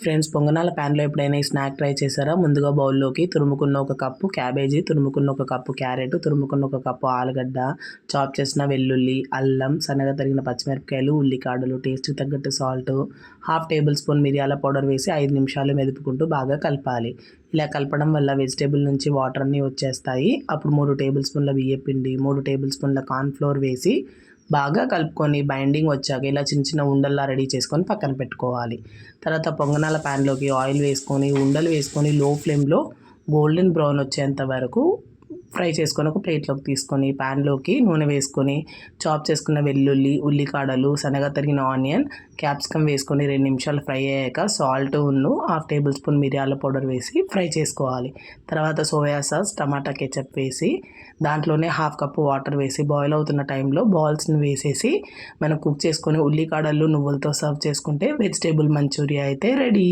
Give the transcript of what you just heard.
Friends పొంగనాల ప్యాన్లో ఎప్పుడైనా ఈ స్నాక్ ట్రై చేశారా? ముందుగా బౌల్లోకి తురుముకున్న ఒక కప్పు క్యాబేజీ తురుముకున్న ఒక కప్పు క్యారెట్ తురుముకున్న ఒక కప్పు ఆలుగడ్డ చాప్ చేసిన వెల్లుల్లి అల్లం సన్నగా తరిగిన పచ్చిమిరపకాయలు ఉల్లికాడలు టేస్ట్ తగ్గట్టు సాల్ట్ హాఫ్ టేబుల్ స్పూన్ మిరియాల పౌడర్ వేసి ఐదు నిమిషాలు మెదుపుకుంటూ బాగా కలపాలి. ఇలా కలపడం వల్ల వెజిటేబుల్ నుంచి వాటర్ అన్నీ వచ్చేస్తాయి. అప్పుడు మూడు టేబుల్ స్పూన్ల బియ్య పిండి మూడు టేబుల్ స్పూన్ల కార్న్ఫ్లోర్ వేసి బాగా కలుపుకొని బైండింగ్ వచ్చాక ఇలా చిన్న చిన్న ఉండల్లా రెడీ చేసుకొని పక్కన పెట్టుకోవాలి. తర్వాత పొంగనాల ప్యాన్లోకి ఆయిల్ వేసుకొని ఉండలు వేసుకొని లో ఫ్లేమ్లో గోల్డెన్ బ్రౌన్ వచ్చేంత వరకు ఫ్రై చేసుకొని ఒక ప్లేట్లోకి తీసుకొని ప్యాన్లోకి నూనె వేసుకొని చాప్ చేసుకున్న వెల్లుల్లి ఉల్లికాడలు సన్నగా తరిగిన ఆనియన్ క్యాప్సికమ్ వేసుకొని రెండు నిమిషాలు ఫ్రై అయ్యాక సాల్ట్ ఉన్ను హాఫ్ టేబుల్ స్పూన్ మిరియాల పౌడర్ వేసి ఫ్రై చేసుకోవాలి. తర్వాత సోయా సాస్ టమాటా కెచప్ వేసి దాంట్లోనే హాఫ్ కప్పు వాటర్ వేసి బాయిల్ అవుతున్న టైంలో బాల్స్ని వేసేసి మనం కుక్ చేసుకొని ఉల్లికాడలు నువ్వులతో సర్వ్ చేసుకుంటే వెజిటేబుల్ మంచూరియా అయితే రెడీ.